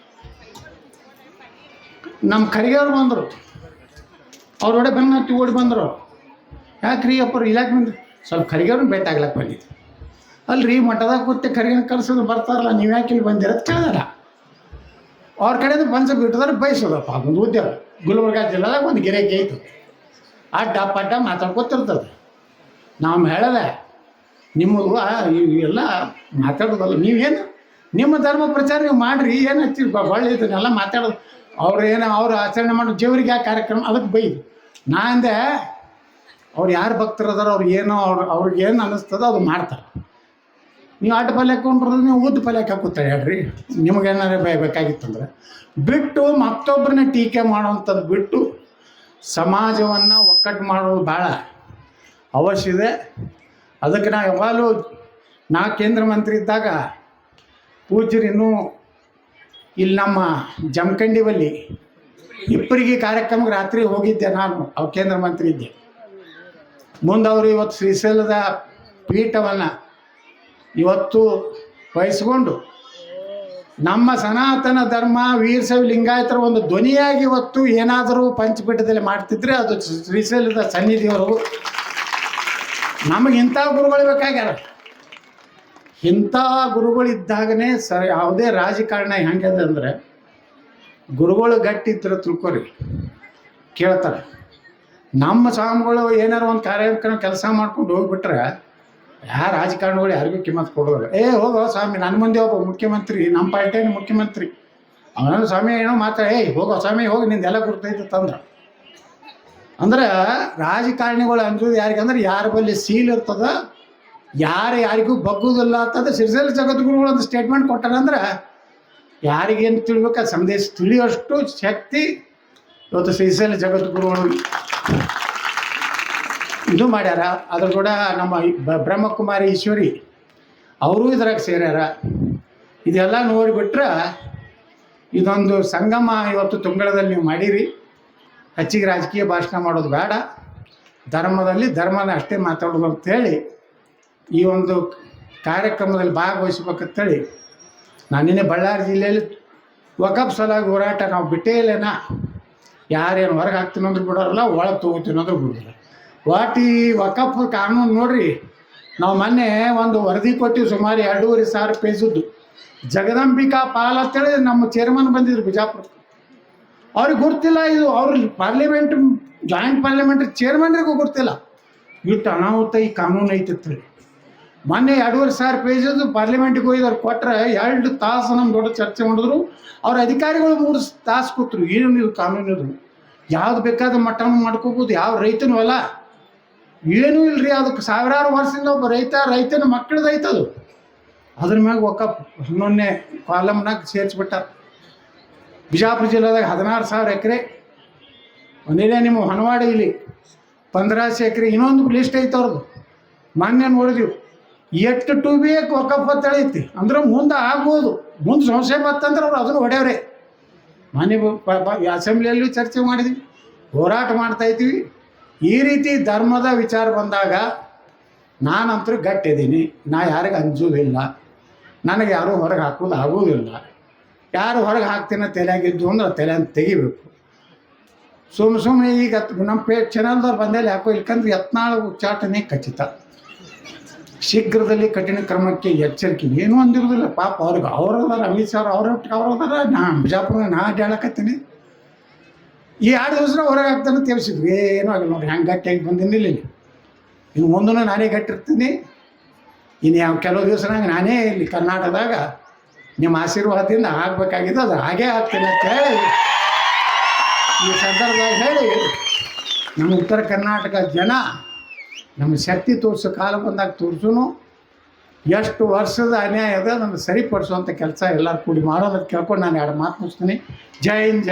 ನಮ್ಮ ಕರಿಗೆಯವ್ರು ಬಂದರು. ಅವ್ರ ಒಡೆ ಬೆಂಗಳೂರು ಓಡಿ ಬಂದರು. ಯಾಕ್ರಿ ಅಪ್ಪರು ಇಲಾಖೆ ಬಂದು? ಸ್ವಲ್ಪ ಕರಿಗೆಯವ್ರನ್ನ ಭೇಟಿ ಆಗ್ಲಕ್ಕೆ ಬಂದಿದ್ದು ಅಲ್ರಿ, ಮಠದಾಗ ಕೂತೆ ಖರಿಗೆನ ಕಳ್ಸೋದು ಬರ್ತಾರಲ್ಲ, ನೀವು ಯಾಕೆ ಇಲ್ಲಿ ಬಂದಿರೋದು ಕೇಳಿದಾರ ಅವ್ರ ಕಡೆಯಿಂದ ಪಂಚ ಬಿಟ್ಟಿದ್ರೆ ಬಯಸೋದಪ್ಪ ಅದೊಂದು ಉದ್ಯೋಗ. ಗುಲ್ಬರ್ಗ ಜಿಲ್ಲೆದಾಗ ಒಂದು ಗಿರಾಕಿ ಐತು ಅಡ್ಡ ಪಡ್ಡ ಮಾತಾಡ್ಕೊತಿರ್ತದೆ. ನಾವು ಹೇಳದೆ ನಿಮ್ಮದು ಎಲ್ಲ ಮಾತಾಡೋದಲ್ಲ, ನೀವೇನು? ನಿಮ್ಮ ಧರ್ಮ ಪ್ರಚಾರ ನೀವು ಮಾಡಿರಿ, ಏನು ಹಚ್ಚಿರಿ? ಇದನ್ನೆಲ್ಲ ಮಾತಾಡೋದು. ಅವ್ರು ಏನೋ ಅವ್ರು ಆಚರಣೆ ಮಾಡೋ ಜೀವರಿಗೆ ಆ ಕಾರ್ಯಕ್ರಮ, ಅದಕ್ಕೆ ಬೈದು ನಾ ಅಂದೆ, ಅವ್ರು ಯಾರು ಭಕ್ತರದಾರ ಅವ್ರು ಏನೋ ಅವ್ರು, ಅವ್ರಿಗೆ ಏನು ಅನ್ನಿಸ್ತದೋ ಅದು ಮಾಡ್ತಾರೆ. ನೀವು ಆಟ ಪಲ್ಯ ಹಾಕೊಂಡ್ರೆ, ನೀವು ಉದ್ದ ಪಲ್ಯ ಹಾಕುತ್ತಾರೆ ಹೇಳ್ರಿ. ನಿಮಗೇನಾರು ಬೇಕಾಗಿತ್ತಂದ್ರೆ ಬಿಟ್ಟು ಮತ್ತೊಬ್ಬರನ್ನ ಟೀಕೆ ಮಾಡುವಂಥದ್ದು ಬಿಟ್ಟು ಸಮಾಜವನ್ನು ಒಕ್ಕಟ್ಟು ಮಾಡೋದು ಭಾಳ ಅವಶ್ಯ ಇದೆ. ಅದಕ್ಕೆ ನಾ ಯಾವಾಗಲೂ ನಾ ಕೇಂದ್ರ ಮಂತ್ರಿ ಇದ್ದಾಗ ಪೂಜ್ಯರು ಇಲ್ಲಿ ನಮ್ಮ ಜಮಖಂಡಿ ಬಲ್ಲಿ ಇಬ್ಬರಿಗೆ ಕಾರ್ಯಕ್ರಮಕ್ಕೆ ರಾತ್ರಿ ಹೋಗಿದ್ದೆ ನಾನು ಅವ್ರು ಕೇಂದ್ರ ಮಂತ್ರಿ ಇದ್ದೆ. ಮುಂದೆ ಅವರು ಇವತ್ತು ಶ್ರೀಶೈಲದ ಪೀಠವನ್ನು ಇವತ್ತು ವಹಿಸ್ಕೊಂಡು ನಮ್ಮ ಸನಾತನ ಧರ್ಮ, ವೀರಶೈವ, ಲಿಂಗಾಯತರ ಒಂದು ಧ್ವನಿಯಾಗಿ ಇವತ್ತು ಏನಾದರೂ ಪಂಚಪೀಠದಲ್ಲಿ ಮಾಡ್ತಿದ್ರೆ ಅದು ಶ್ರೀಶೈಲದ ಸನ್ನಿಧಿಯವರು ನಮಗೆ ಇಂಥ ಗುರುಗಳು ಬೇಕಾಗ್ಯಾರ. ಇಂಥ ಗುರುಗಳಿದ್ದಾಗನೇ ಸರ್, ಯಾವುದೇ ರಾಜಕಾರಣ ಹೆಂಗೆ ಅಂದರೆ ಗುರುಗಳು ಗಟ್ಟಿದ್ರೆ ತಿಳ್ಕೊರಿ, ಕೇಳ್ತಾರೆ. ನಮ್ಮ ಸ್ವಾಮಿಗಳು ಏನಾರು ಒಂದು ಕಾರ್ಯಕ್ರಮ ಕೆಲಸ ಮಾಡ್ಕೊಂಡು ಹೋಗ್ಬಿಟ್ರೆ ಯಾ ರಾಜಕಾರಣಿಗಳು ಯಾರಿಗೂ ಕಿಮ್ಮತ್ ಕೊಡೋಲ್ಲ. ಏ, ಹೋಗೋ ಸ್ವಾಮಿ, ನನ್ನ ಮುಂದೆ ಒಬ್ಬ ಮುಖ್ಯಮಂತ್ರಿ, ನಮ್ಮ ಪಾರ್ಟಿಯ ಮುಖ್ಯಮಂತ್ರಿ. ಅವನ ಸ್ವಾಮಿ ಏನೋ ಮಾತ್ರ ಏಯ್, ಹೋಗೋ ಸ್ವಾಮಿ, ಹೋಗಿ ನಿಂದೆಲ್ಲ ಗುರ್ತೈತೆ ತಂದ್ರೆ ಅಂದ್ರೆ ರಾಜಕಾರಣಿಗಳು ಅಂದ್ರೆ ಯಾರಿಗೆ ಅಂದ್ರೆ, ಯಾರ ಬಳಿ ಸೀಲ್ ಇರ್ತದ ಯಾರು ಯಾರಿಗೂ ಬಗ್ಗುದಿಲ್ಲ ಅಂತಂದ್ರೆ ಸಿರಿಸಲ್ ಜಗದ್ಗುರುಗಳು ಒಂದು ಸ್ಟೇಟ್ಮೆಂಟ್ ಕೊಟ್ಟಾರಂದ್ರೆ ಯಾರಿಗೇನು ತಿಳಿಬೇಕು ಆ ಸಂದೇಶ ತಿಳಿಯೋಷ್ಟು ಶಕ್ತಿ ಇವತ್ತು ಸಿರಿಸಲ್ ಜಗದ್ಗುರುಗಳು. ಇದು ಮಾಡ್ಯಾರ. ಅದ್ರ ಕೂಡ ನಮ್ಮ ಬ್ರಹ್ಮಕುಮಾರಿ ಈಶ್ವರಿ, ಅವರೂ ಇದ್ರಾಗ ಸೇರ್ಯಾರ. ಇದೆಲ್ಲ ನೋಡಿಬಿಟ್ರೆ ಇದೊಂದು ಸಂಗಮ ಇವತ್ತು ತುಂಗಳದಲ್ಲಿ ನೀವು ಮಾಡಿರಿ. ಹೆಚ್ಚಿಗೆ ರಾಜಕೀಯ ಭಾಷಣ ಮಾಡೋದು ಬೇಡ. ಧರ್ಮದಲ್ಲಿ ಧರ್ಮನ ಅಷ್ಟೇ ಮಾತಾಡೋದು ಅಂತೇಳಿ ಈ ಒಂದು ಕಾರ್ಯಕ್ರಮದಲ್ಲಿ ಭಾಗವಹಿಸ್ಬೇಕಂತೇಳಿ ನಾನು ನಿನ್ನೆ ಬಳ್ಳಾರಿ ಜಿಲ್ಲೆಯಲ್ಲಿ ವಕಫ್ ಸಲಾಗಿ ಹೋರಾಟ, ನಾವು ಬಿಟ್ಟೇ ಇಲ್ಲೇನ? ಯಾರೇನು ಹೊರಗೆ ಹಾಕ್ತೀನಿ ಅಂದ್ರೆ ಬಿಡೋರಲ್ಲ, ಒಳಗೆ ತೊಗೋತೀನಿ ಅಂದ್ರೆ ಬಿಡೋಲ್ಲ ಈ ವಕಫ್ ಕಾನೂನು ನೋಡ್ರಿ, ನಾವು ಮೊನ್ನೆ ಒಂದು ವರದಿ ಕೊಟ್ಟಿವಿ, ಸುಮಾರು ಎರಡೂವರೆ ಸಾವಿರ ಪೇಜದ್ದು ಜಗದಂಬಿಕಾ ಪಾಲ್ ಅಂತೇಳಿ ನಮ್ಮ ಚೇರ್ಮನ್ ಬಂದಿದ್ರು ಬಿಜಾಪುರ. ಅವ್ರಿಗೆ ಗೊತ್ತಿಲ್ಲ ಇದು, ಅವ್ರ ಪಾರ್ಲಿಮೆಂಟ್ ಜಾಯಿಂಟ್ ಪಾರ್ಲಿಮೆಂಟ್ ಚೇರ್ಮನ್ರಿಗೂ ಗೊತ್ತಿಲ್ಲ. ಇಟ್ಟು ಅನಾಹುತ ಈ ಕಾನೂನು ಐತೆ ಅಂತೇಳಿ. ಮೊನ್ನೆ ಎರಡೂವರೆ ಸಾವಿರ ಪೇಜದು ಹೋಗಿ ಅವ್ರು ಕೊಟ್ಟರೆ ಎರಡು ತಾಸು ನಮ್ಮ ದೊಡ್ಡ ಚರ್ಚೆ ಮಾಡಿದ್ರು. ಅವ್ರ ಅಧಿಕಾರಿಗಳು ಮೂರು ತಾಸು ಕೂತ್ರು, ಏನು ನೀವು ಕಾನೂನಿದ್ರು ಯಾವ್ದು ಬೇಕಾದ ಮಟ್ಟನ ಮಾಡ್ಕೋಬೋದು, ಯಾವ ರೈತನೂ ಅಲ್ಲ. ಏನೂ ಇಲ್ರಿ, ಅದಕ್ಕೆ ಸಾವಿರಾರು ವರ್ಷದಿಂದ ಒಬ್ಬ ರೈತ, ರೈತನ ಮಕ್ಕಳದ್ದು ಐತದು ಅದ್ರ ಮ್ಯಾಗ ಒಕ್ಕ ಹನ್ನೊಂದನೇ ಕಾಲಮ್ನಾಗ ಸೇರಿಸ್ಬಿಟ್ಟಾರ. ಬಿಜಾಪುರ ಜಿಲ್ಲೆದಾಗ ಹದಿನಾರು ಸಾವಿರ ಎಕರೆ. ಒಂದಿದೆ ನಿಮ್ಮ ಹೊನವಾಡಿ ಇಲ್ಲಿ, ಪಂದ್ರಾಸೆ ಎಕರೆ, ಇನ್ನೊಂದು ಲಿಸ್ಟ್ ಐತೆ ಅವ್ರದ್ದು. ಮೊನ್ನೆ ನೋಡಿದ್ವಿ. ಎಷ್ಟು ಟು ಬಿ ಒಕ್ಕಪ್ಪ ತಳೀತಿ ಅಂದ್ರೆ ಮುಂದೆ ಆಗ್ಬೋದು. ಮುಂದೆ ಸಂಶಯ ಬತ್ತಂದ್ರೆ ಅವ್ರು ಅದನ್ನು ಹೊಡೆಯವ್ರೆ. ಮನೆ ಅಸೆಂಬ್ಲಿಯಲ್ಲೂ ಚರ್ಚೆ ಮಾಡಿದ್ವಿ. ಹೋರಾಟ ಮಾಡ್ತಾ ಇದ್ದೀವಿ ಈ ರೀತಿ ಧರ್ಮದ ವಿಚಾರ ಬಂದಾಗ ನಾನಂತೂ ಗಟ್ಟಿದ್ದೀನಿ ನಾ ಯಾರಿಗೆ ಅಂಜೋದಿಲ್ಲ ನನಗೆ ಯಾರೂ ಹೊರಗೆ ಹಾಕೋದು ಆಗೋದಿಲ್ಲ. ಯಾರು ಹೊರಗೆ ಹಾಕ್ತೀನ ತಲೆಯಾಗಿದ್ದು ಅಂದ್ರೆ ತಲೆಯನ್ನು ತೆಗಿಬೇಕು. ಸುಮ್ಮ ಸುಮ್ಮನೆ ಈಗ ನಮ್ಮ ಪೇ ಚಾನಲ್ದವ್ರು ಬಂದಲ್ಲಿ ಯಾಕೋ ಇಲ್ಕಂದ್ರೆ ಯತ್ನಾಳ ಉಚ್ಚಾಟನೆ ಖಚಿತ. ಶೀಘ್ರದಲ್ಲಿ ಕಠಿಣ ಕ್ರಮಕ್ಕೆ ಎಚ್ಚರಿಕೆ. ಏನೂ ಅಂದಿರೋದಿಲ್ಲ ಪಾಪ ಅವ್ರಿಗೆ ಅವ್ರದಾರ ಅಮಿತ್ ಶಾ ಅವ್ರ ಅವ್ರದಾರ ನಾ ಬಿಜಾಪುರ ನಾ ಹೇಳಕತ್ತೀನಿ. ಈ ಎರಡು ದಿವಸ ಹೊರಗೆ ಆಗ್ತಾನೆ ತೇರಿಸಿದ್ವಿ ಏನು ಆಗಿಲ್ಲ ನೋಡ್ರಿ, ಹೆಂಗೆ ಗಟ್ಟಿಯಾಗಿ ಬಂದಿನಿ ಇಲ್ಲಿ ಇನ್ನು ಮುಂದೂ ನಾನೇ ಗಟ್ಟಿರ್ತೀನಿ. ಇನ್ನು ಯಾವ ಕೆಲವು ದಿವಸನಾಗ ನಾನೇ ಇಲ್ಲಿ ಕರ್ನಾಟಕದಾಗ ನಿಮ್ಮ ಆಶೀರ್ವಾದದಿಂದ ಆಗಬೇಕಾಗಿದೆ ಅದು ಹಾಗೇ ಆಗ್ತೀನಿ ಅಂತ ಹೇಳಿ ಈ ಸಂದರ್ಭದಾಗ ಹೇಳಿ ನಮ್ಮ ಉತ್ತರ ಕರ್ನಾಟಕ ಜನ ನಮ್ಮ ಶಕ್ತಿ ತೋರಿಸೋ ಕಾಲ ಬಂದಾಗ ತೋರಿಸೋನು ಎಷ್ಟು ವರ್ಷದ ಅನ್ಯಾಯ ಅದ ನಮ್ಗೆ ಸರಿಪಡಿಸುವಂಥ ಕೆಲಸ ಎಲ್ಲರೂ ಕೂಡಿ ಮಾಡೋದಕ್ಕೆ ಕೇಳ್ಕೊಂಡು ನಾನು ಎರಡು ಮಾತು ಮುಗಿಸ್ತೀನಿ. ಜೈ ಹಿಂದ್